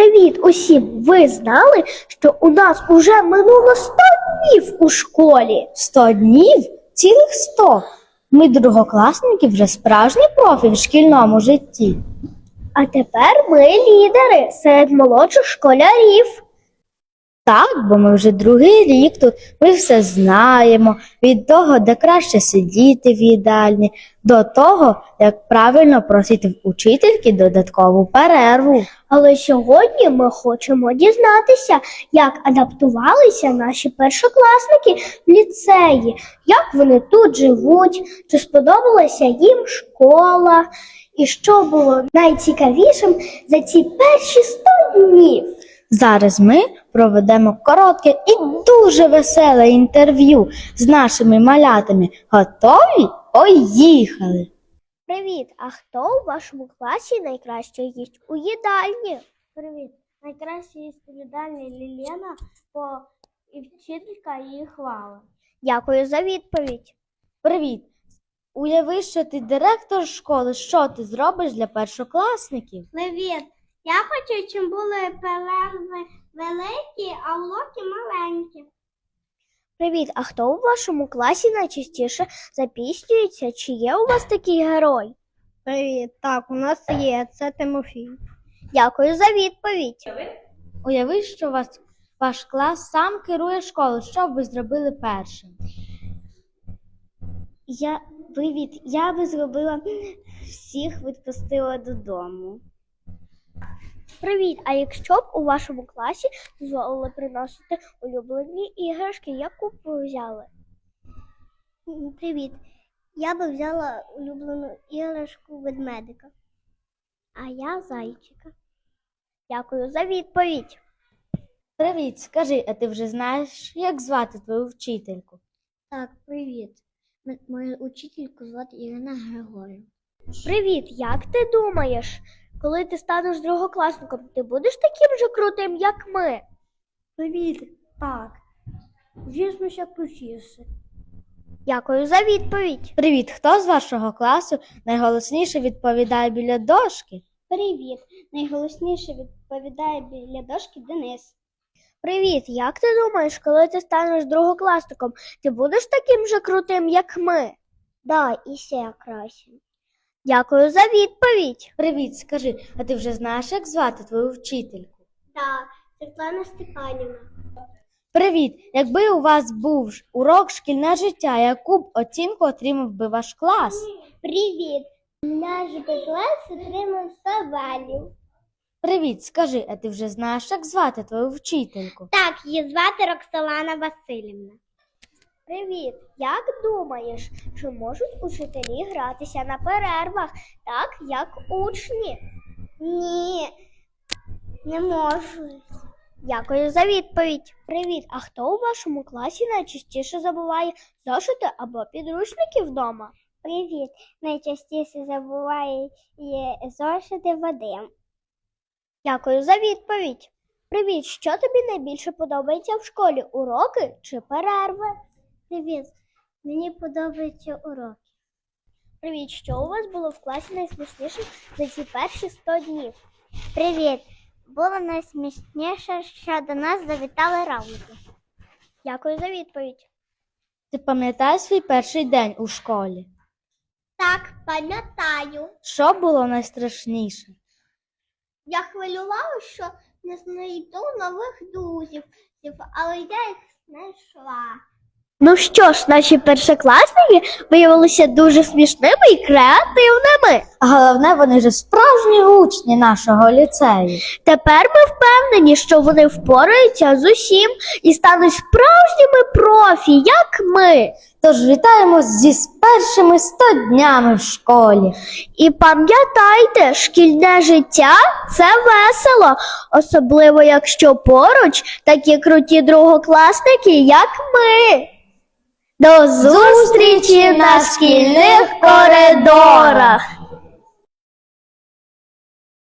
Привіт усім! Ви знали, що у нас уже минуло 100 днів у школі? Сто днів? Цілих сто. Ми другокласники вже справжні профі в шкільному житті. А тепер ми лідери серед молодших школярів. Так, бо ми вже другий рік тут, ми все знаємо, від того, де краще сидіти в їдальні, до того, як правильно просити в учительки додаткову перерву. Але сьогодні ми хочемо дізнатися, як адаптувалися наші першокласники в ліцеї, як вони тут живуть, чи сподобалася їм школа, і що було найцікавішим за ці перші 100 днів. Зараз ми проведемо коротке і дуже веселе інтерв'ю з нашими малятами. Готові? Поїхали! Привіт! А хто у вашому класі найкраще їсть у їдальні? Привіт. Найкраще їсть у їдальні Лілена, бо і вчителька її хвала. Дякую за відповідь. Привіт! Уяви, що ти директор школи. Що ти зробиш для першокласників? Привіт. Я хочу, щоб були перерви великі, а уроки маленькі. Привіт! А хто у вашому класі найчастіше запіснюється? Чи є у вас такий герой? Привіт. Так, у нас є. Це Тимофій. Дякую за відповідь. Уяви, що вас, ваш клас сам керує школою. Що б ви зробили першим? Я привіт. Я би зробила всіх відпустила додому. Привіт! А якщо б у вашому класі дозволили приносити улюблені іграшки, яку б ви взяли? Привіт. Я би взяла улюблену іграшку ведмедика. А я зайчика. Дякую за відповідь. Привіт, скажи, а ти вже знаєш, як звати твою вчительку? Так, привіт. Мою учительку звати Ірина Григорівна. Привіт! Як ти думаєш, коли ти станеш другокласником, ти будеш таким же крутим, як ми? Привіт. Так. Звісно, крутіше. Дякую за відповідь. Привіт, хто з вашого класу найголосніше відповідає біля дошки? Привіт. Найголосніше відповідає біля дошки Денис. Привіт! Як ти думаєш, коли ти станеш другокласником, ти будеш таким же крутим, як ми? Да, і ще краще. Дякую за відповідь. Привіт, скажи, а ти вже знаєш, як звати твою вчительку? Так, Світлана Степанівна. Привіт! Якби у вас був урок шкільне життя, яку б оцінку отримав би ваш клас? Привіт. Наш клас отримав 100 балів. Привіт, скажи, а ти вже знаєш, як звати твою вчительку? Так, її звати Роксолана Васильівна. Привіт! Як думаєш, чи можуть учителі гратися на перервах, так як учні? Ні, не можу. Дякую за відповідь. Привіт! А хто у вашому класі найчастіше забуває зошити або підручники вдома? Привіт. Найчастіше забуває зошити Вадим. Дякую за відповідь. Привіт! Що тобі найбільше подобається в школі? Уроки чи перерви? Привіт. Мені подобаються уроки. Привіт, що у вас було в класі найсмішніше за ці перші 100 днів? Привіт. Було найсмішніше, що до нас завітали раунди. Дякую за відповідь. Ти пам'ятаєш свій перший день у школі? Так, пам'ятаю. Що було найстрашніше? Я хвилювала, що не знайду нових друзів, але я їх знайшла. Ну що ж, наші першокласники виявилися дуже смішними і креативними. Головне, вони ж справжні учні нашого ліцею. Тепер ми впевнені, що вони впораються з усім і стануть справжніми профі, як ми. Тож вітаємо зі першими 100 днями в школі. І пам'ятайте, шкільне життя це весело, особливо якщо поруч такі круті другокласники, як ми. До зустрічі на шкільних коридорах!